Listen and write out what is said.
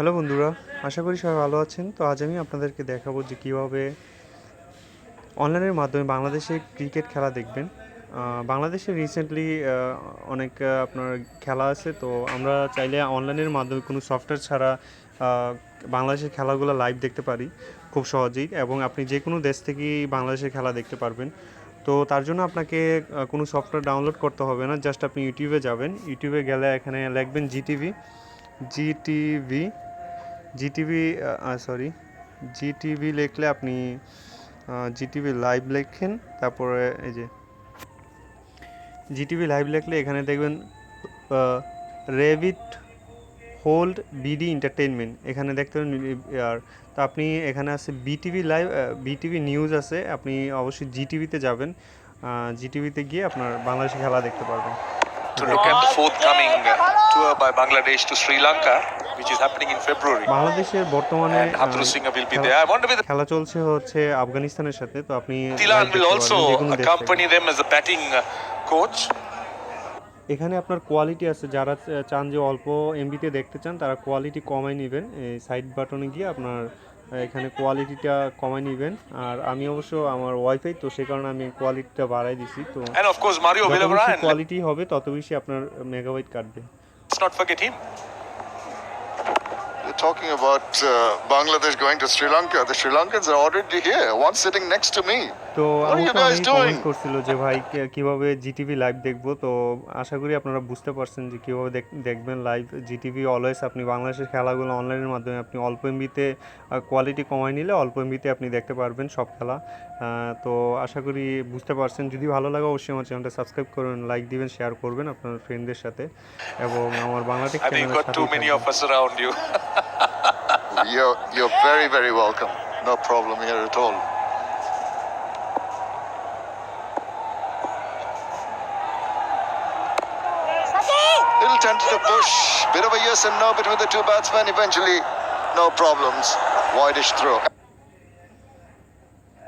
Hello বন্ধুরা, আশা করি সবাই ভালো আছেন। তো আজ আমি আপনাদেরকে দেখাবো যে কীভাবে অনলাইনের মাধ্যমে বাংলাদেশে ক্রিকেট খেলা দেখবেন। বাংলাদেশে রিসেন্টলি অনেক আপনার খেলা আছে। তো আমরা চাইলে অনলাইনের মাধ্যমে কোনো সফটওয়্যার ছাড়া বাংলাদেশের খেলাগুলো লাইভ দেখতে পারি খুব সহজেই। এবং আপনি যে কোনো দেশ থেকেই বাংলাদেশের খেলা দেখতে পারবেন। তো তার জন্য আপনাকে কোনো সফটওয়্যার ডাউনলোড করতে হবে না। জাস্ট আপনি ইউটিউবে যাবেন। ইউটিউবে গেলে এখানে লিখবেন GTV GTV GTV sorry GTV লিখলে আপনি জিটিভি লাইভ লেখেন, তারপরে এই যে জিটিভি লাইভ লিখলে এখানে দেখবেন রেভিট হোল্ড বিডি এন্টারটেইনমেন্ট এখানে দেখতে পাবেন আর তো আপনি এখানে আছে বিটিভি লাইভ বিটিভি নিউজ আছে, আপনি অবশ্যই জিটিভিতে যাবেন জিটিভিতে গিয়ে আপনার বাংলাদেশি খেলা দেখতে পারবেন। To look at the forthcoming uh, tour by Bangladesh to Sri Lanka, which is happening in February. বাংলাদেশের বর্তমানে And Abdul ah, will be there. I wonder whether খেলা চলছে হচ্ছে আফগানিস্তানের সাথে তো আপনি Tilan will also accompany them as a batting uh, coach. এখানে আপনার কোয়ালিটি আছে যারা চান যে অল্প এমবিতে দেখতে চান তারা কোয়ালিটি কমাই নেবেন এই সাইড বাটনে গিয়ে আপনার এখানে কোয়ালিটিটা কমাই নিবেন। আর আমি অবশ্য আমার ওয়াইফাই তো সে কারণে আমি কোয়ালিটিটা বাড়াই দিছি। তো এন্ড অফ কোর্স মারিও ভিলেভরা কোয়ালিটি হবে তত বেশি আপনার মেগাবাইট কাটবে। Start forget him you talking about Bangladesh going to Sri Lanka the Sri Lankans are already here one sitting next to me তো? কমেন্ট করছিল যে ভাই কীভাবে জিটিভি লাইভ দেখব তো আশা করি আপনারা বুঝতে পারছেন যে কীভাবে দেখ- দেখবেন লাইভ জিটিভি অলওয়েজ আপনি বাংলাদেশের খেলাগুলো অনলাইনের মাধ্যমে আপনি অল্প এমবিতে কোয়ালিটি কমায় নিলে অল্প এমবিতে আপনি দেখতে পারবেন সব খেলা তো আশা করি বুঝতে পারছেন যদি ভালো লাগে অবশ্যই আমার চ্যানেলটা সাবস্ক্রাইব করবেন লাইক দিবেন শেয়ার করবেন আপনার ফ্রেন্ডদের সাথে এবং আমার you've চ্যানেলের you. You're, you're very, very welcome. No problem here at all. Little tentative push. Bit of a yes and no between the two batsmen. Eventually, no problems. Wideish throw.